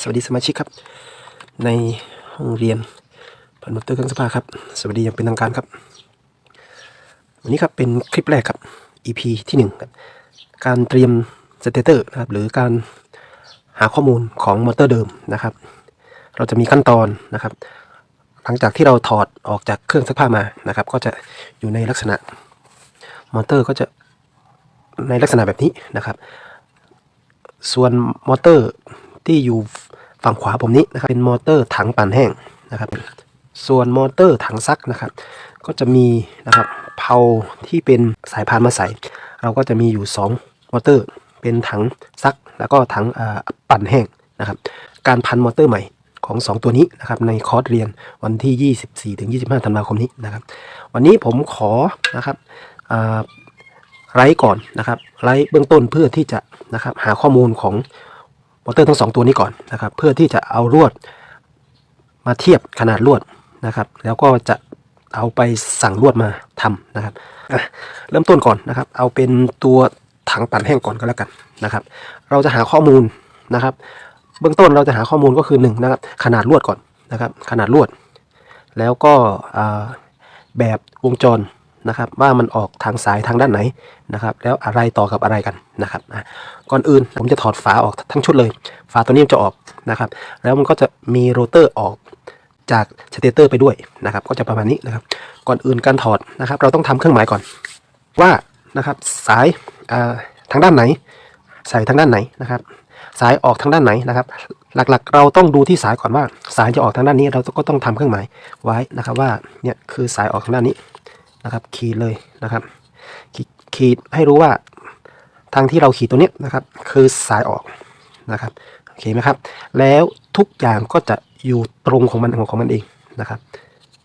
สวัสดีสมาชิกครับ ในห้องเรียนพันมอเตอร์เครื่องสภาครับ สวัสดีอย่างเป็นทางการครับ วันนี้ครับเป็นคลิปแรกครับ EP ที่หนึ่งครับการเตรียมสเตเตอร์นะครับหรือการหาข้อมูลของมอเตอร์เดิมนะครับ เราจะมีขั้นตอนนะครับ หลังจากที่เราถอดออกจากเครื่องซักผ้ามานะครับ ก็จะอยู่ในลักษณะมอเตอร์ก็จะในลักษณะแบบนี้นะครับ ส่วนมอเตอร์ ที่อยู่ฝั่งขวาผมนี้นะครับเป็นมอเตอร์ถังปั่นแห้งนะครับ ส่วนมอเตอร์ถังซักนะครับ ก็จะมีนะครับเพาที่เป็นสายพานมาใส่ เราก็จะมีอยู่ 2 มอเตอร์ เป็นถังซัก แล้วก็ถังอ่าปั่นแห้งนะครับ การพันมอเตอร์ใหม่ของ 2 ตัวนี้นะครับในคอร์สเรียนวันที่ 24ถึง25 ธันวาคมนี้นะครับ วันนี้ผมขอนะครับอ่าไลฟ์ก่อนนะครับไลฟ์เบื้องต้นเพื่อที่จะนะครับหาข้อมูลของ มอเตอร์ทั้งสองตัวนี้ก่อนนะครับ เพื่อที่จะเอาลวดมาเทียบขนาดลวดนะครับ แล้วก็จะเอาไปสั่งลวดมาทำนะครับเริ่มต้นก่อนนะครับ เอาเป็นตัวถังปั่นแห้งก่อนก็แล้วกันนะครับ เราจะหาข้อมูลนะครับ เบื้องต้นเราจะหาข้อมูลก็คือหนึ่งนะครับขนาดลวดก่อนนะครับ ขนาดลวด แล้วก็แบบวงจร นะครับว่ามันออกทางสายทางด้านไหนนะครับแล้วอะไรต่อกับอะไรกันนะครับก่อนอื่นผมจะถอดฝาออกทั้งชุดเลย ฝาตัวนี้จะออกนะครับ แล้วมันก็จะมีโรเตอร์ออกจากสเตเตอร์ไปด้วยนะครับ ก็จะประมาณนี้นะครับ ก่อนอื่นการถอดนะครับ เราต้องทำเครื่องหมายก่อน ว่านะครับสายทางด้านไหน สายทางด้านไหนนะครับ สายออกทางด้านไหนนะครับ หลักๆ เราต้องดูที่สายก่อนว่า สายจะออกทางด้านนี้ เราก็ต้องทำเครื่องหมายไว้นะครับ ว่าเนี่ยคือสายออกทางด้านนี้ นะครับ ขีดเลยนะครับขีดขีดให้รู้ว่าทางที่เราขีดตัวนี้นะครับ คือสายออกนะครับโอเคไหมครับ แล้วทุกอย่างก็จะอยู่ตรงของมันของมันเองนะครับ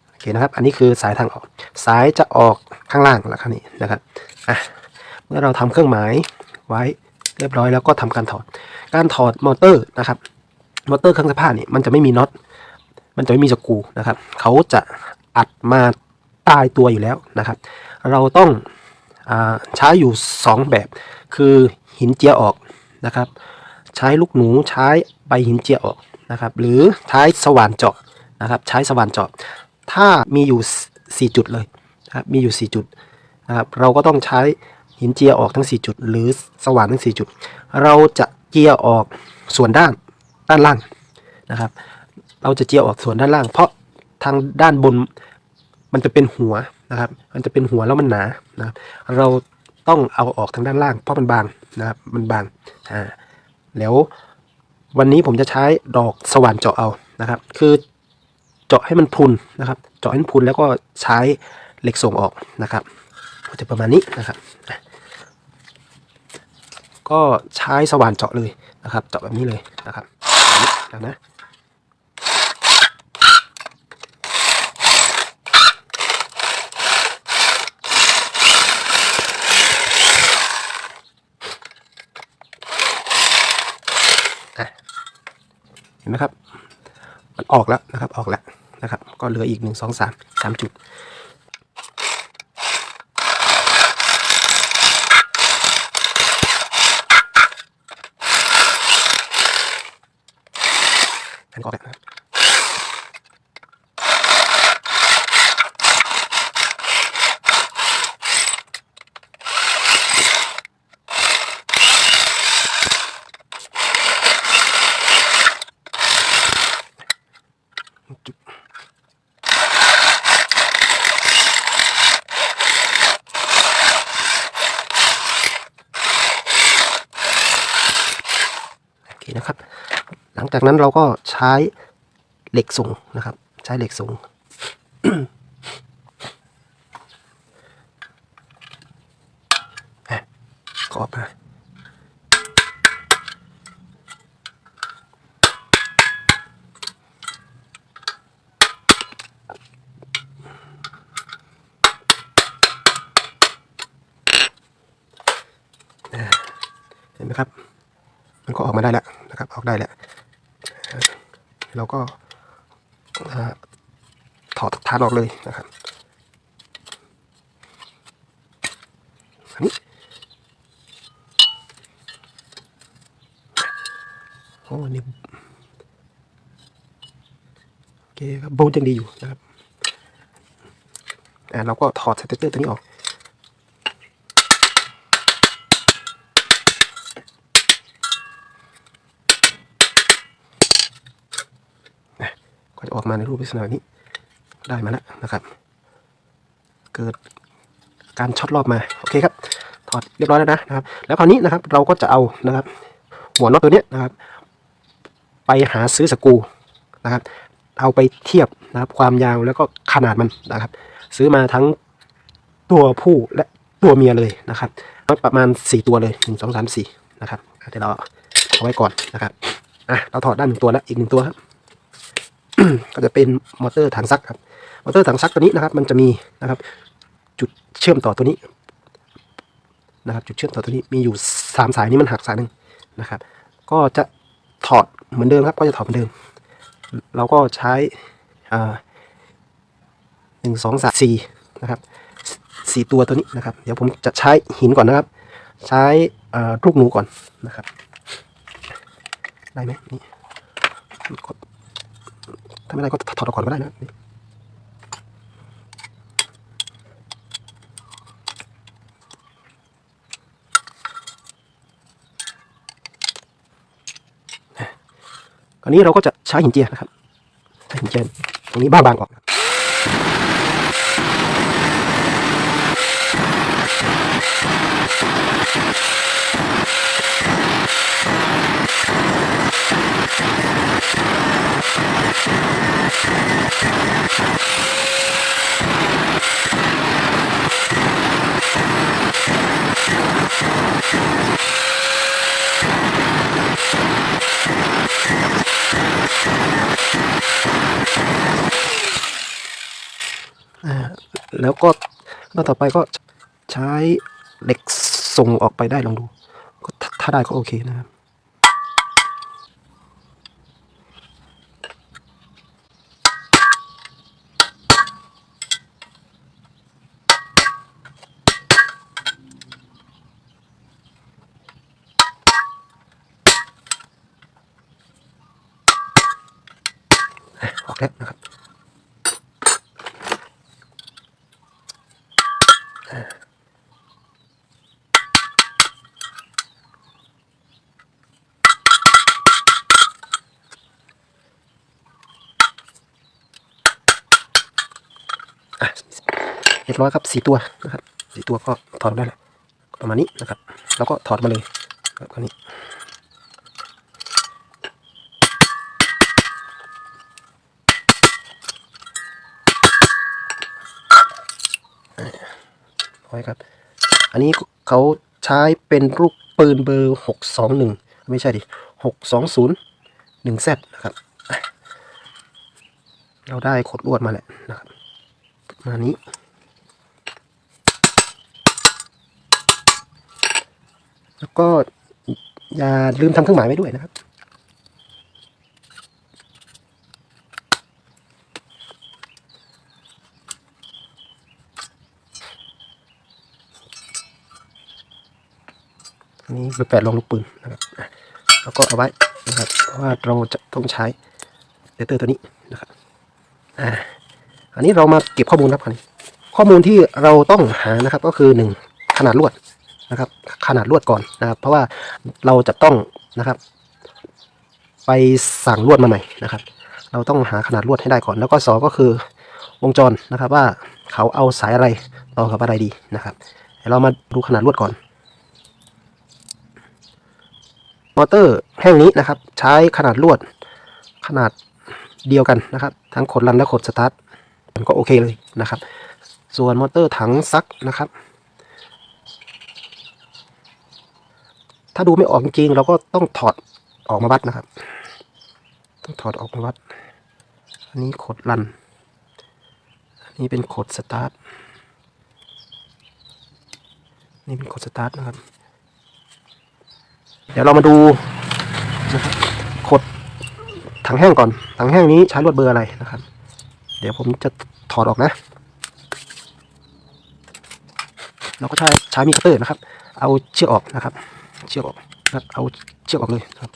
โอเคนะครับ อันนี้คือสายทางออก สายจะออกข้างล่างแล้วครับนี่นะครับอะเมื่อเราทำเครื่องหมายไว้เรียบร้อยแล้วก็ทำการถอด การถอดมอเตอร์นะครับ มอเตอร์เครื่องซักผ้านี่มันจะไม่มีน็อต มันจะไม่มีสกรูนะครับ เขาจะอัดมา ตายตัวอยู่แล้วนะครับ เราต้องอใช้อยู่ 2 แบบ คือหินเจียออกนะครับ ใช้ลูกหนูใช้ใบหินเจียออกนะครับ หรือใช้สว่านเจาะนะครับ ใช้สว่านเจาะ ถ้ามีอยู่ 4 จุดเลยนะครับมีอยู่ 4 จุดนะครับเราก็ต้องใช้หินเจียออกทั้ง 4 จุด หรือสว่านทั้ง 4 จุด เราจะเจียออกส่วนด้านด้านล่างนะครับ เราจะเจียออกส่วนด้านล่าง เพราะทางด้านบน มันจะเป็นหัวนะครับ มันจะเป็นหัวแล้วมันหนานะรเราต้องเอาออกทางด้านล่างเพราะมันบางนะครับ มันบางอ่าแล้ววันนี้ผมจะใช้ดอกสว่านเจาะเอานะครับ คือเจาะให้มันพุนนะครับ เจาะให้มันพุนแล้วก็ใช้เหล็กส่งออกนะครับก็จะประมาณนี้นะครับ ก็ใช้สว่านเจาะเลยนะครับ เจาะแบบนี้เลยนะครับนะ เห็นไหมครับมันออกแล้วนะครับออกแล้วนะครับ ก็เหลืออีกหนึ่งสองสามสามจุดอันก็ออกแล้วนะครับจุดโอเคนะครับ หลัง จากนั้นเราก็ใช้เหล็กส่งนะครับ ใช้เหล็กส่งอะก็ออกมาเห็นไหมครับ มันก็ออกมาได้แล้วนะครับ ออกได้แล้ว เราก็ถอดฐานออกเลยนะครับอันนี้โอ้นี่โอเคครับโบนยังดีอยู่นะครับอ่าเราก็ถอดสเตตเตอร์ตัวนี้ออก จะออกมาในรูปลักษณะแบบนี้ได้มาแล้วนะครับ เกิดการช็อตรอบมาโอเคครับถอดเรียบร้อยแล้วนะนะครับ แล้วคราวนี้นะครับเราก็จะเอานะครับ หัวน็อตตัวนี้นะครับ ไปหาซื้อสกูนะครับ เอาไปเทียบนะครับ ความยาวแล้วก็ขนาดมันนะครับ ซื้อมาทั้งตัวผู้และตัวเมียเลยนะครับประมาณ 4 ตัวเลย1 2 3 4นะครับเดี๋ยวเราเอาไว้ก่อนนะครับอะเราถอดด้านหนึ่งตัวแล้วอีกหนึ่งตัวครับ ก็จะเป็นมอเตอร์ถังซักครับ มอเตอร์ถังซักตัวนี้นะครับ มันจะมีนะครับ จุดเชื่อมต่อตัวนี้นะครับ จุดเชื่อมต่อตัวนี้มีอยู่สามสายนี้มันหักสายหนึ่งนะครับ ก็จะถอดเหมือนเดิมครับ ก็จะถอดเหมือนเดิม เราก็ใช้อ่าหนึ่งสองสามสี่นะครับสี่ตัวตัวนี้นะครับ เดี๋ยวผมจะใช้หินก่อนนะครับ ใช้ลูกหนูก่อนนะครับ ได้ไหมนี่กด ถ้าไม่ได้ก็ถอดออกก่อนก็ได้นะนี่คราวนี้เราก็จะใช้หินเจียนะครับใช้หินเจียตรงนี้บ้างๆออกนะครับอ่าแล้วก็แล้ว ต่อไปก็ใช้เหล็กส่งออกไปได้ลองดู ถ้าถ้าได้ก็โอเคนะครับ ออกแล้วนะครับ อะเรียบร้อยครับ สี่ตัวนะครับสี่ตัวก็ถอดได้แล้วประมาณนี้นะครับ แล้วก็ถอดมาเลยครับคราวนี้ร้อยครับ อันนี้เขาใช้เป็นรูปปืนเบอร์หกสองหนึ่งไม่ใช่ดิหกสองศูนย์หนึ่งเซตนะครับ เราได้ขดลวดมาแหล้วนะครับประมาณนี้ แล้วก็อย่าลืมทำเครื่องหมายไว้ด้วยนะครับนนี้เบอร์แปดลงลูกปืนนะครับแล้วก็เอาไว้นะครับ เพราะว่าเราจะต้องใช้เดเตอร์ตัวนี้นะครับอ่าอันนี้เรามาเก็บข้อมูลครับคราวนี้ข้อมูลที่เราต้องหานะครับ ก็คือหนึ่งขนาดลวด นะครับ ขนาดลวดก่อนนะครับ เพราะว่าเราจะต้องนะครับ ไปสั่งลวดมาใหม่นะครับ เราต้องหาขนาดลวดให้ได้ก่อน แล้วก็สองก็คือวงจรนะครับ ว่าเขาเอาสายอะไรต่อกับอะไรดีนะครับเดี๋ยวเรามาดูขนาดลวดก่อนมอเตอร์แห่งนี้นะครับ ใช้ขนาดลวดขนาดเดียวกันนะครับ ทั้งขดรันและขดสตาร์ทมันก็โอเคเลยนะครับ ส่วนมอเตอร์ถังซักนะครับาดูไม่ออกจริงๆเราก็ต้องถอดออกมาวัดนะครับ ต้องถอดออกมาวัด อันนี้ขดรัน อันนี้เป็นขดสตาร์ท นี่เป็นขดสตาร์ทนะครับ เดี๋ยวเรามาดูนะครับขดถังแห้งก่อน ถังแห้งนี้ใช้ลวดเบอร์อะไรนะครับ เดี๋ยวผมจะถอดออกนะ เราก็ใช้ใช้มีดคัตเตอร์นะครับ เอาเชือกออกนะครับ เชือกออกครับเอาเชือกออกเลยครับ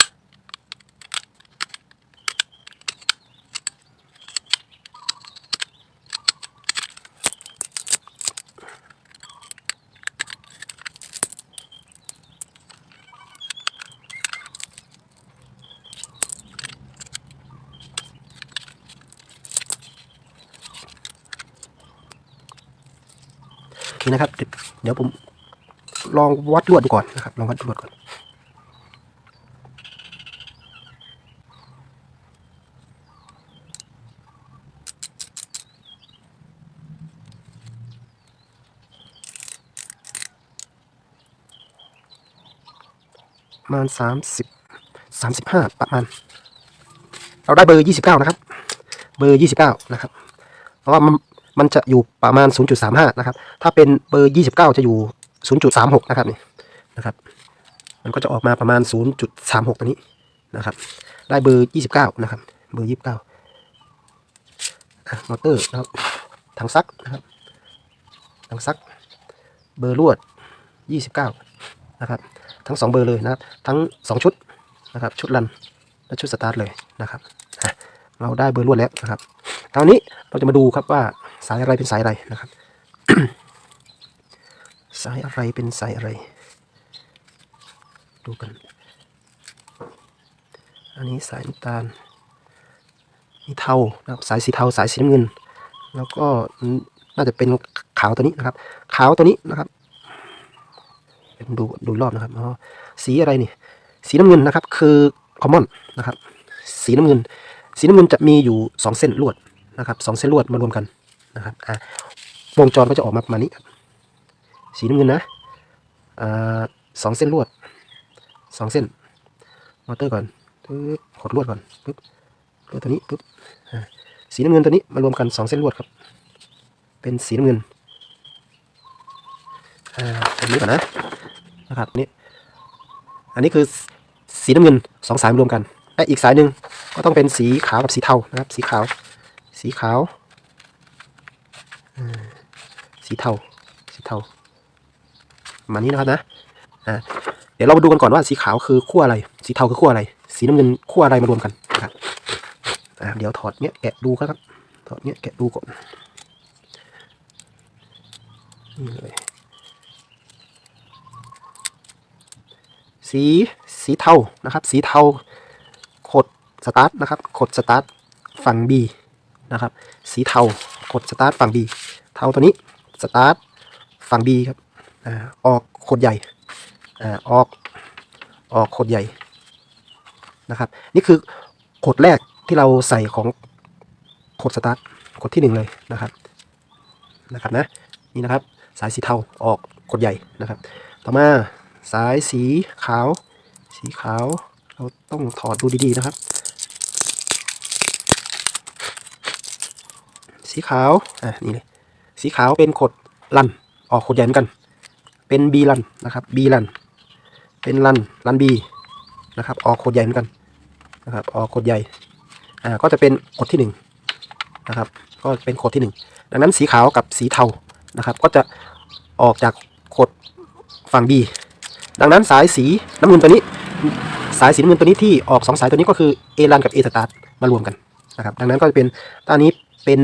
นะครับเดี๋ยวผม ลองวัดลวดดูก่อนนะครับลองวัดลวดก่อนประมาณสามสิบสามสิบห้าประมาณ เราได้เบอร์ยี่สิบเก้านะครับ เบอร์ยี่สิบเก้านะครับ เพราะว่ามันมันจะอยู่ประมาณศูนย์จุดสามห้านะครับ ถ้าเป็นเบอร์ยี่สิบเก้าจะอยู่ ศูนย์จุดสามหกนะครับนี่นะครับ มันก็จะออกมาประมาณศูนย์จุดสามหกตัวนี้นะครับ ได้เบอร์ยี่สิบเก้านะครับ เบอร์ยี่สิบเก้ามอเตอร์นะครับถังซักนะครับถังซัก เบอร์ลวดยี่สิบเก้านะครับ ทั้งสองเบอร์เลยนะครับ ทั้งสองชุดนะครับ ชุดรันและชุดสตาร์ทเลยนะครับเราได้เบอร์ลวดแล้วนะครับคราวนี้เราจะมาดูครับว่าสายอะไรเป็นสายอะไรนะครับ สายอะไรเป็นสายอะไร ดูกัน อันนี้สายน้ำตาลนี่เทานะครับสายสีเทาสายสีน้ำเงิน แล้วก็น่าจะเป็นขาวตัวนี้นะครับ ขาวตัวนี้นะครับดูดูรอบนะครับอ๋อสีอะไรนี่ สีน้ำเงินนะครับ คือคอมมอนนะครับ สีน้ำเงิน สีน้ำเงินจะมีอยู่สองเส้นลวดนะครับสองเส้นลวดมารวมกันนะครับอ่าวงจรก็จะออกมาประมาณนี้ครับ สีน้ำเงินนะสองเส้นลวดสองเส้น มอเตอร์ก่อนปึ๊บขดลวดก่อนปึ๊บลวดตัวนี้ปึ๊บสีน้ำเงินตัวนี้มารวมกันสองเส้นลวดครับ เป็นสีน้ำเงินอ่าตัวนี้ก่อนนะนะครับนี่อันนี้คือสีน้ำเงินสองสายมารวมกันและอีกสายหนึ่งก็ต้องเป็นสีขาวกับสีเทานะครับ สีขาว สีขาวสีเทาสีเทา มานี้นะครับนะอ่าเดี๋ยวเรามาดูกันก่อนว่าสีขาวคือขั้วอะไร สีเทาคือขั้วอะไร สีน้ำเงินขั้วอะไรมารวมกันนะครับอ่าเดี๋ยวถอดเนี้ยแกะดูครับถอดเนี้ยแกะดูก่อนนี่เลยสีสีเทานะครับ สีเทาขดสตาร์ทนะครับขดสตาร์ทฝั่ง B นะครับ สีเทาขดสตาร์ทฝั่ง B เทาตัวนี้สตาร์ทฝั่ง B ครับ ออกขดใหญ่อออกออกขดใหญ่นะครับ นี่คือขดแรกที่เราใส่ของขดสตาร์ทขดที่หนึ่งเลยนะครับนะครับนะนี่นะครับสายสีเทาออกขดใหญ่นะครับ ต่อมาสายสีขาว สีขาว เราต้องถอดดูดีๆนะครับ สีขาวอะนี่เลยสีขาวเป็นขดลันออกขดใหญ่เหมือนกัน เป็นบีลันนะครับบีลันเป็นลันลันบีนะครับออกขดใหญ่เหมือนกันนะครับออกขดใหญ่อ่าก็จะเป็นขดที่หนึ่งนะครับก็เป็นขดที่หนึ่งดังนั้นสีขาวกับสีเทานะครับก็จะออกจากขดฝั่ง B ดังนั้นสายสีน้ำเงินตัวนี้ สายสีน้ำเงินตัวนี้ที่ออกสองสายตัวนี้ก็คือ A ลันกับ A สตาร์มารวมกันนะครับดังนั้นก็จะเป็นตอนนี้เป็น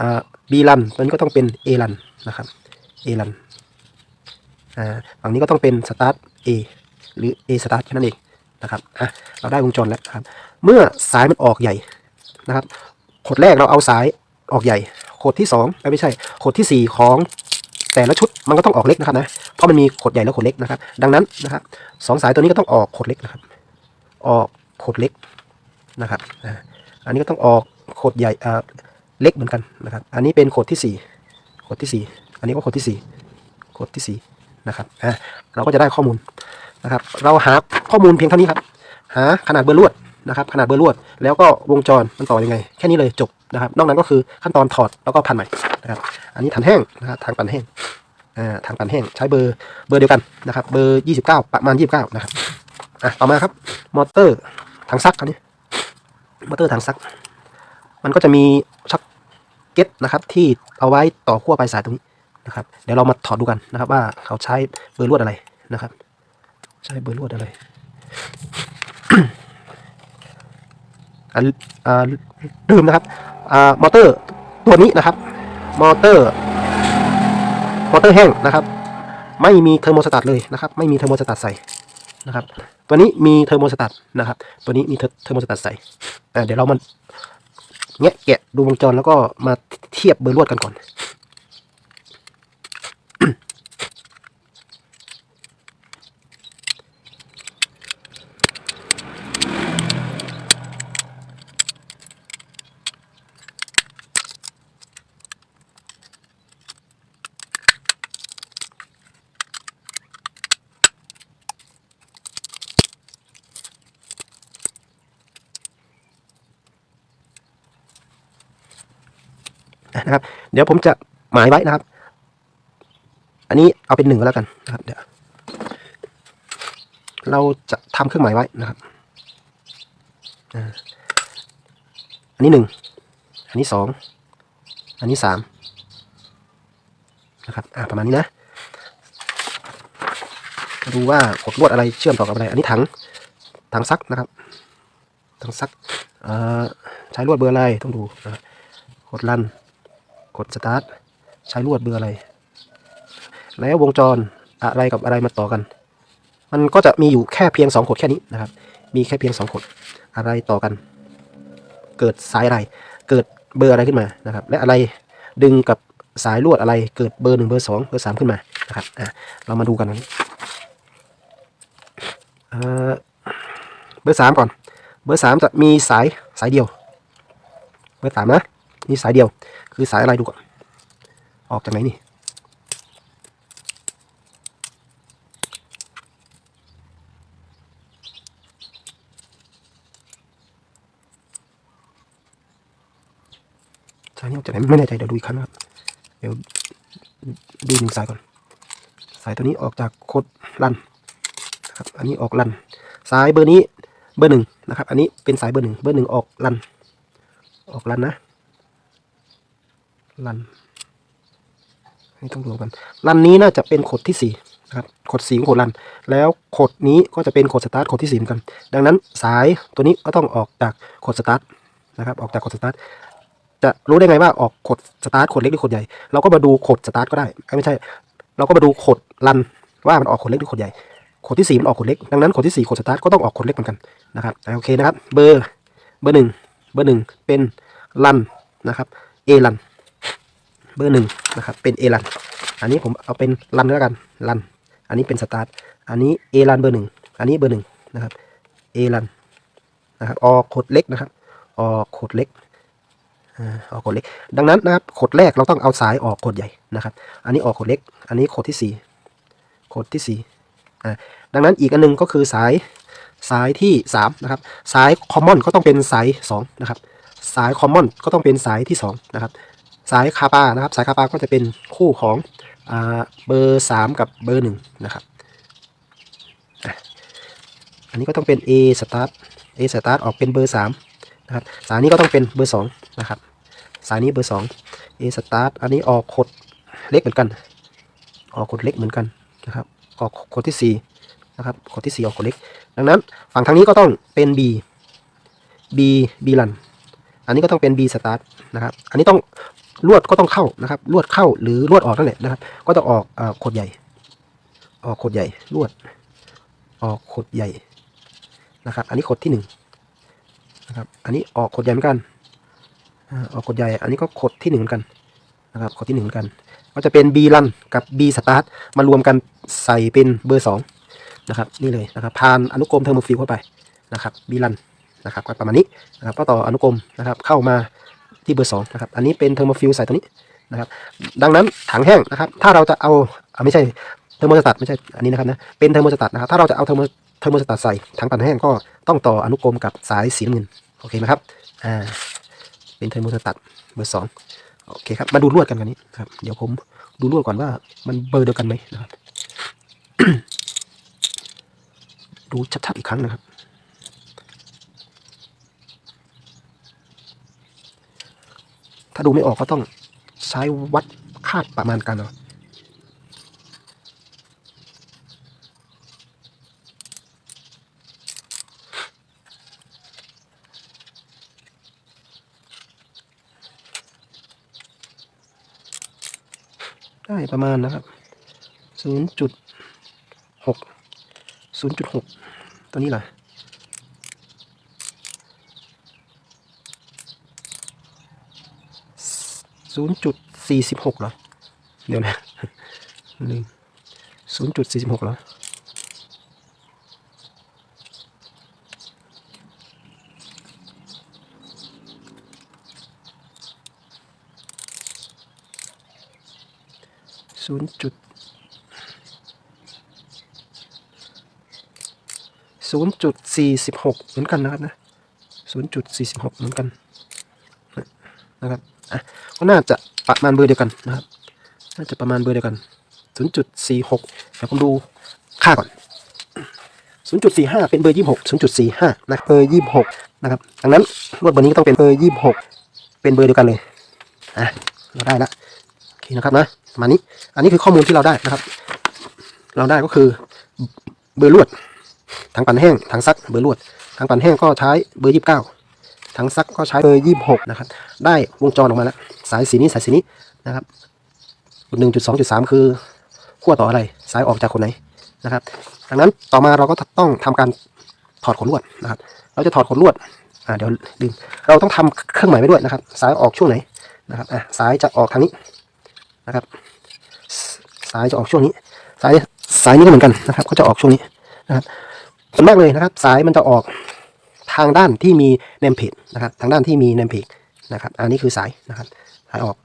อ่า B ลันตัวนี้ก็ต้องเป็น A ลันนะครับ A ลัน อ่าฝั่งนี้ก็ต้องเป็นสตาร์ท A หรือ A สตาร์ทแค่นั้นเองนะครับอะเราได้วงจรแล้วครับ เมื่อสายมันออกใหญ่นะครับขดแรกเราเอาสายออกใหญ่ขดที่สองไม่ใช่ขดที่สี่ของแต่ละชุดมันก็ต้องออกเล็กนะครับนะเพราะมันมีขดใหญ่และขดเล็กนะครับ ดังนั้นนะครับสองสายตัวนี้ก็ต้องออกขดเล็กนะครับ ออกขดเล็กนะครับอันนี้ก็ต้องออกขดใหญ่เล็กเหมือนกันนะครับ อันนี้เป็นขดที่สี่ขดที่สี่อันนี้ก็ขดที่สี่ขดที่สี่ นะครับอ่าเราก็จะได้ข้อมูลนะครับ เราหาข้อมูลเพียงเท่านี้ครับ หาขนาดเบอร์ลวดนะครับ ขนาดเบอร์ลวด แล้วก็วงจรมันต่อยังไง แค่นี้เลยจบนะครับ นอกนั้นก็คือขั้นตอนถอดแล้วก็พันใหม่นะครับ อันนี้ถังแห้งนะครับทางปั่นแห้งอ่าทางปั่นแห้งใช้เบอร์เบอร์เดียวกันนะครับ เบอร์29ประมาณ29นะครับอะต่อมาครับ มอเตอร์ถังซักคันนี้มอเตอร์ถังซัก มันก็จะมีชักเก็ตนะครับที่เอาไว้ต่อขั้วปลายสายตรงนี้ นะครับ เดี๋ยวเรามาถอดดูกันนะครับ ว่าเขาใช้เบอร์ลวดอะไรนะครับ ใช้เบอร์ลวดอะไรอันอ่าลืมนะครับอ่ามอเตอร์ตัวนี้นะครับ มอเตอร์ มอเตอร์แห้งนะครับ ไม่มีเทอร์โมสตัตเลยนะครับ ไม่มีเทอร์โมสตัตใส่นะครับ ตัวนี้มีเทอร์โมสตัตนะครับ ตัวนี้มีเทอร์โมสตัตใส่อ่เดี๋ยวเรามาแงะแกะดูวงจรแล้วก็มาเทียบเบอร์ลวดกันก่อน นะครับ เดี๋ยวผมจะหมายไว้นะครับ อันนี้เอาเป็นหนึ่งก็แล้วกันนะครับ เดี๋ยว เราจะทำเครื่องหมายไว้นะครับอันนี้หนึ่งอันนี้สองอันนี้สามนะครับ อ่าประมาณนี้นะดูว่าขดลวดอะไรเชื่อมต่อกับอะไร อันนี้ถังถังซักนะครับถังซักใช้ลวดเบอร์อะไรต้องดูนะครับกดลัน กดสตาร์ทใช้ลวดเบอร์อะไร แล้ววงจรอะไรกับอะไรมาต่อกัน มันก็จะมีอยู่แค่เพียงสองขดแค่นี้นะครับ มีแค่เพียงสองขดอะไรต่อกัน เกิดสายอะไร เกิดเบอร์อะไรขึ้นมานะครับ และอะไรดึงกับสายลวดอะไรเกิดเบอร์หนึ่งเบอร์สองเบอร์สามขึ้นมานะครับอะเรามาดูกันนะเอ่อเบอร์สามก่อน เบอร์สามจะมีสายสายเดียว เบอร์สามนะ มีสายเดียว คือสายอะไรดูก่อน ออกจากไหนนี่ สายนี้ออกจากไหนไม่แน่ใจเดี๋ยวดูอีกครั้งครับเดี๋ยวดูหนึ่งสายก่อน สายตัวนี้ออกจากโคดลันนะครับ อันนี้ออกลัน สายเบอร์นี้เบอร์หนึ่งนะครับ อันนี้เป็นสายเบอร์หนึ่งเบอร์หนึ่งออกลัน ออกลันนะ ลันอันนี่ต้องรวมกันลันนี้น่าจะเป็นขดที่สี่นะครับขดสี่ของขดลัน แล้วขดนี้ก็จะเป็นขดสตาร์ทขดที่สี่เหมือนกัน ดังนั้นสายตัวนี้ก็ต้องออกจากขดสตาร์ทนะครับ ออกจากขดสตาร์ทจะรู้ได้ไงว่าออกขดสตาร์ทขดเล็กหรือขดใหญ่ เราก็มาดูขดสตาร์ทก็ได้ ไม่ใช่ เราก็มาดูขดลันว่ามันออกขดเล็กหรือขดใหญ่ ขดที่สี่มันออกขดเล็ก ดังนั้นขดที่สี่ขดสตาร์ทก็ต้องออกขดเล็กเหมือนกันนะครับอ่โอเคนะครับ เบอร์ เบอร์หนึ่ง เบอร์หนึ่งเป็นลันนะครับ เอลัน บอร์หนึ่งนะครับ เป็นเอลันอันนี้ผมเอาเป็นลันแล้วกันลัน อันนี้เป็นสตาร์ท อันนี้เอลันเบอร์หนึ่งอันนี้เบอร์หนึ่งนะครับเอลันนะครับออกขดเล็กนะครับ ออกขดเล็กออกขดเล็ก ดังนั้นนะครับขดแรกเราต้องเอาสายออกขดใหญ่นะครับ อันนี้ออกขดเล็ก อันนี้ขดที่สี่ขดที่สี่อ่าดังนั้นอีกอันหนึงก็คือสายสายที่สามนะครับสายคอมมอนก็ต้องเป็นสายสองนะครับสายคอมมอนก็ต้องเป็นสายที่สองนะครับ สายคาปานะครับ สายคาปาก็จะเป็นคู่ของอเบอร์สามกับเบอร์หนึ่งนะครับอันนี้ก็ต้องเป็น A start A start ออกเป็นเบอร์สามนะครับสายนี้ก็ต้องเป็นเบอร์สองนะครับสายนี้เบอร์สอง A start อันนี้ออกขดเล็กเหมือนกัน ออกขดเล็กเหมือนกันนะครับออกขดที่สี่นะครับขดที่สี่ออกขดเล็ก ดังนั้นฝั่งทางนี้ก็ต้องเป็น B B B ลันอันนี้ก็ต้องเป็น B start นะครับ อันนี้ต้อง ลวดก็ต้องเข้านะครับ ลวดเข้าหรือลวดออกนั่นแหละนะครับ ก็ต้องออกอ่าขดใหญ่ ออกขดใหญ่ ลวด ออกขดใหญ่นะครับ อันนี้ขดที่หนึ่งนะครับ อันนี้ออกขดใหญ่เหมือนกันออกขดใหญ่ อันนี้ก็ขดที่หนึ่งเหมือนกันนะครับขดที่หนึ่งเหมือนกัน ก็จะเป็น B รันกับ B start มารวมกันใส่เป็นเบอร์สองนะครับ นี่เลยนะครับผ่านอนุกรมเทอร์โมฟิลเข้าไปนะครับ B รันนะครับก็ประมาณนี้นะครับก็ต่ออนุกรมนะครับเข้ามา ที่เบอร์สองนะครับอันนี้เป็นเทอร์โมฟิลใส่ตัวนี้นะครับ ดังนั้นถังแห้งนะครับ ถ้าเราจะเอาอ่าไม่ใช่เทอร์โมสตัตไม่ใช่อันนี้นะครับนะเป็นเทอร์โมสตัตนะครับถ้าเราจะเอาเทอร์โมเทอร์โมสตัตใส่ถังปั่นแห้งก็ต้องต่ออนุกรมกับสายสีน้ำเงินโอเคไหมครับอ่าเป็นเทอร์โมสตัตเบอร์สองโอเคครับมาดูลวดกันกันนี้ครับเดี๋ยวผมดูลวดก่อนว่ามันเบอร์เดียวกันไหมนะครับดูชัดๆอีกครั้งนะครับ ถ้าดูไม่ออกก็ต้องใช้วัดคาดประมาณกันเนาะได้ประมาณนะครับศูนย์จุดหกศูนย์จุดหกตัวนี้แหละ ศูนย์จุดสี่สิบหกเหรอ เดี๋ยวนะหนึ่งศูนย์จุดสี่สิบหกเหรอศูนย์จุดศูนย์จุดสี่สิบหกเหมือนกันนะครับนะศูนย์จุดสี่สิบหกเหมือนกันนะครับ ก็น่าจะประมาณเบอร์เดียวกันนะครับ น่าจะประมาณเบอร์เดียวกัน 0.46 เดี๋ยวผมดูค่าก่อน 0.45 เป็นเบอร์ 26 0.45 นะเบอร์ 26 นะครับ ดังนั้นรวดเบอร์นี้ก็ต้องเป็นเบอร์ 26 เป็นเบอร์เดียวกันเลย อะ เราได้ละโอเคนะครับนะประมาณนี้ อันนี้คือข้อมูลที่เราได้นะครับ เราได้ก็คือเบอร์ลวดถังปั่นแห้งถังซักเบอร์ลวดถังปั่นแห้งก็ใช้เบอร์ 29 ถังซักก็ใช้เบอร์26นะครับ ได้วงจรออกมาแล้ว สายสีนี้สายสีนี้นะครับ1.2.3คือขั้วต่ออะไร สายออกจากคนไหนนะครับ ดังนั้นต่อมาเราก็ต้องทำการถอดขนลวดนะครับ เราจะถอดขนลวดอ่าเดี๋ยวลืมเราต้องทำเครื่องหมายไว้ด้วยนะครับ สายออกช่วงไหนนะครับอ่าสายจะออกทางนี้นะครับ สายจะออกช่วงนี้ สายสายนี้ก็เหมือนกันนะครับ ก็จะออกช่วงนี้นะครับส่วนมากเลยนะครับ สายมันจะออก ทางด้านที่มีเนมเพจนะครับทางด้านที่มีเนมเพจนะครับอันนี้คือสายนะครับสายออก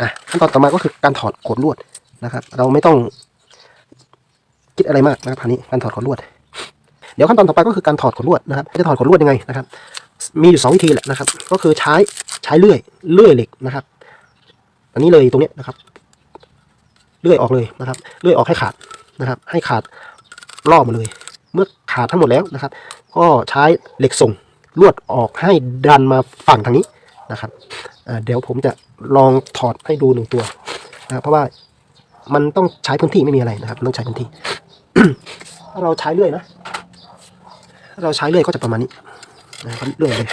อะขั้นตอนต่อมาก็คือการถอดขนลวดนะครับ เราไม่ต้องคิดอะไรมากนะครับครานี้การถอดขนลวด เดี๋ยวขั้นตอนต่อไปก็คือการถอดขนลวดนะครับ จะถอดขนลวดยังไงนะครับ มีอยู่สองวิธีแหละนะครับ ก็คือใช้ใช้เลื่อยเลื่อยเหล็กนะครับ อันนี้เลยตรงนี้นะครับ เลื่อยออกเลยนะครับ เลื่อยออกให้ขาดนะครับ ให้ขาดรอบมาเลย เมื่อขาดทั้งหมดแล้วนะครับ ก็ใช้เหล็กส่งลวดออกให้ดันมาฝั่งทางนี้นะครับเดี๋ยวผมจะลองถอดให้ดูหนึ่งตัวนะครับเพราะว่ามันต้องใช้พื้นที่ไม่มีอะไรนะครับต้องใช้พื้นที่ถ้าเราใช้เรื่อยนะ เราใช้เรื่อยก็จะประมาณนี้นะครับเลื่อยเลย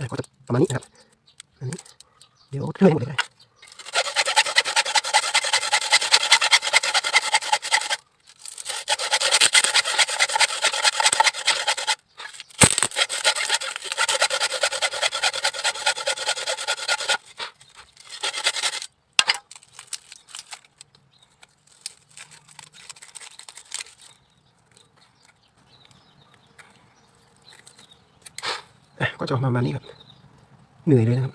อะก็จะประมาณนี้นะครับอันนี้ เดี๋ยวเลื่อยหมดเลยอะก็จะออกมาประมาณนี้ครับ เหนื่อยเลยนะครับ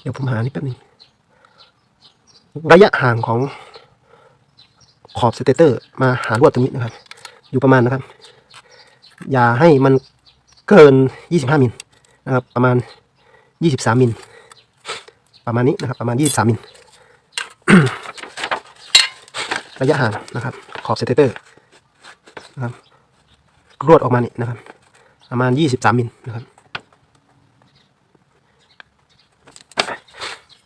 เดี๋ยวผมหานี่แป๊บนึงระยะห่างของขอบสเตเตอร์ มาหาลวดตรงนี้นะครับ อยู่ประมาณนะครับ อย่าให้มันเกิน 25 มิลนะครับ ประมาณ 23 มิลประมาณนี้นะครับ ประมาณ 23 มิลระยะห่างนะครับ ขอบสเตเตอร์นะครับลวดออกมานี่นะครับ ประมาณ 23 มิลนะครับ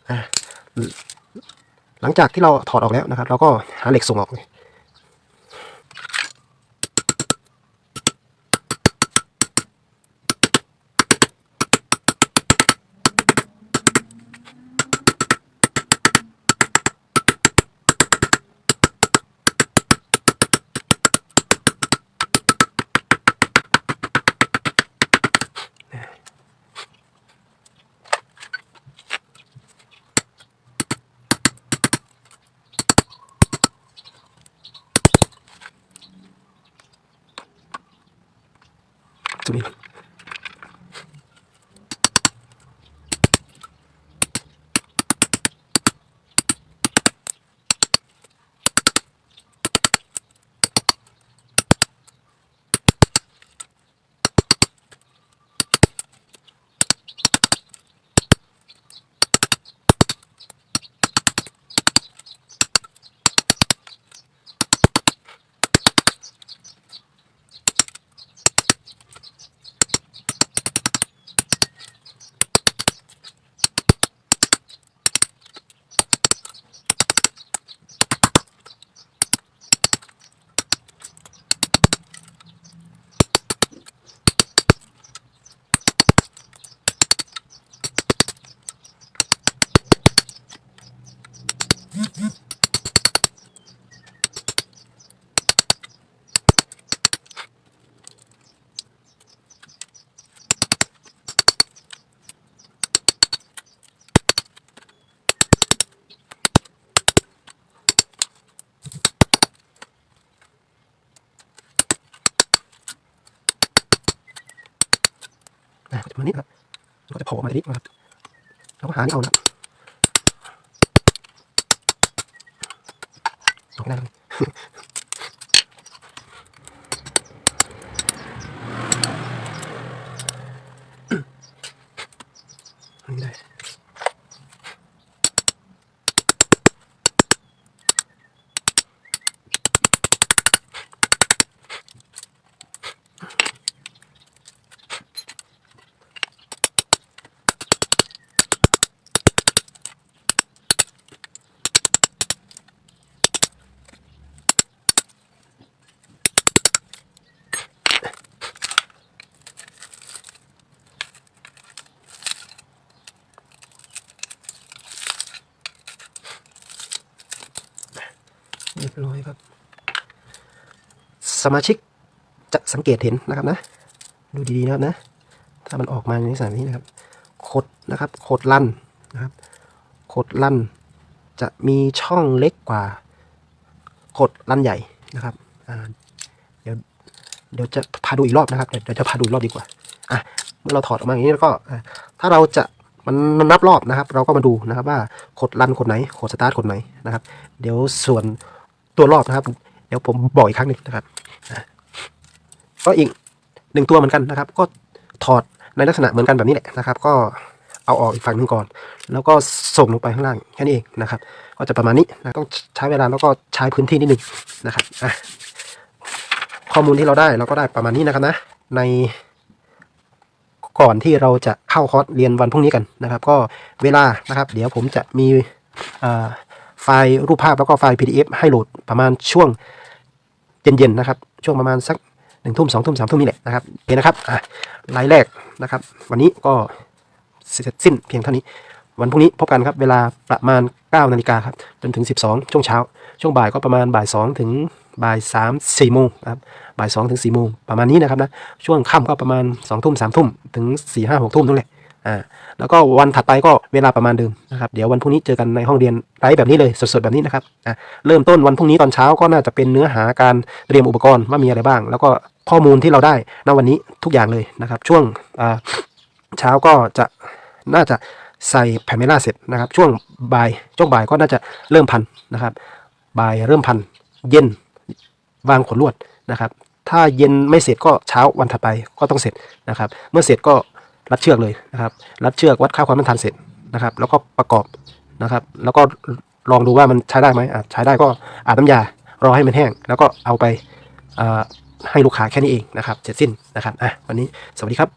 อะ หลังจากที่เราถอดออกแล้วนะครับ เราก็หาเหล็กส่งออกเลย มาทีนี้นะครับเราก็หานี่เอานะตรงนั้นเลยไม่ได้ สมาชิกจะสังเกตเห็นนะครับนะ ดูดีๆนะครับนะ ถ้ามันออกมาในลักษณะนี้นะครับขดนะครับขดลั่นนะครับขดลั่นจะมีช่องเล็กกว่าขดลั่นใหญ่นะครับเดี๋ยวเดี๋ยวจะพาดูอีกรอบนะครับ เดี๋ยวจะพาดูอีกรอบดีกว่าอะเมื่อเราถอดออกมาอย่างนี้แล้วก็ถ้าเราจะมันนับรอบนะครับ เราก็มาดูนะครับว่าขดลั่นขดไหนขดสตาร์ทขดไหนนะครับ เดี๋ยวส่วนตัวรอบนะครับ เดี๋ยวผมบอกอีกครั้งหนึ่งนะครับ ก็อีกหนึ่งตัวเหมือนกันนะครับ ก็ถอดในลักษณะเหมือนกันแบบนี้แหละนะครับ ก็เอาออกอีกฝั่งหนึ่งก่อน แล้วก็ส่งลงไปข้างล่างแค่นี้เองนะครับ ก็จะประมาณนี้นะต้องใช้เวลาแล้วก็ใช้พื้นที่นิดนึงนะครับอะข้อมูลที่เราได้เราก็ได้ประมาณนี้นะครับนะ ในก่อนที่เราจะเข้าคอร์สเรียนวันพรุ่งนี้กันนะครับ ก็เวลานะครับ เดี๋ยวผมจะมีไฟล์รูปภาพแล้วก็ไฟล์ PDF ให้โหลดประมาณช่วงเย็นๆนะครับ ช่วงประมาณสักหนึ่งทุ่มสองทุ่มสามทุ่มนี่แหละนะครับโอเคนะครับอะรายแรกนะครับ วันนี้ก็เสร็จสิ้นเพียงเท่านี้ วันพรุ่งนี้พบกันครับเวลาประมาณ9นาฬิกาครับจนถึง 12 ช่วงเช้า ช่วงบ่ายก็ประมาณบ่าย2ถึงบ่าย3 4โมงครับบ่าย2ถึง4โมงประมาณนี้นะครับนะช่วงค่ำก็ประมาณ2ทุ่ม3ทุ่มถึง4 5 6ทุ่มนั่นแหละ อ่าแล้วก็วันถัดไปก็เวลาประมาณเดิมนะครับเดี๋ยววันพรุ่งนี้เจอกันในห้องเรียนไลฟ์แบบนี้เลยสดๆแบบนี้นะครับอ่าเริ่มต้นวันพรุ่งนี้ตอนเช้าก็น่าจะเป็นเนื้อหาการเตรียมอุปกรณ์ว่ามีอะไรบ้าง แล้วก็ข้อมูลที่เราได้ณวันนี้ทุกอย่างเลยนะครับ ช่วงอ่าเช้าก็จะน่าจะใส่แผ่นเมล่าเสร็จนะครับ ช่วงบ่ายช่วงบ่ายก็น่าจะเริ่มพันนะครับบ่ายเริ่มพันเย็นวางขนลวดนะครับ ถ้าเย็นไม่เสร็จก็เช้าวันถัดไปก็ต้องเสร็จนะครับ เมื่อเสร็จก็ รัดเชือกเลยนะครับรัดเชือกวัดค่าความต้านทานเสร็จนะครับ แล้วก็ประกอบนะครับ แล้วก็ลองดูว่ามันใช้ได้ไหมใช้ได้ก็อาบน้ำยารอให้มันแห้ง แล้วก็เอาไปให้ลูกค้าแค่นี้เองนะครับเสร็จสิ้นนะครับอะวันนี้สวัสดีครับ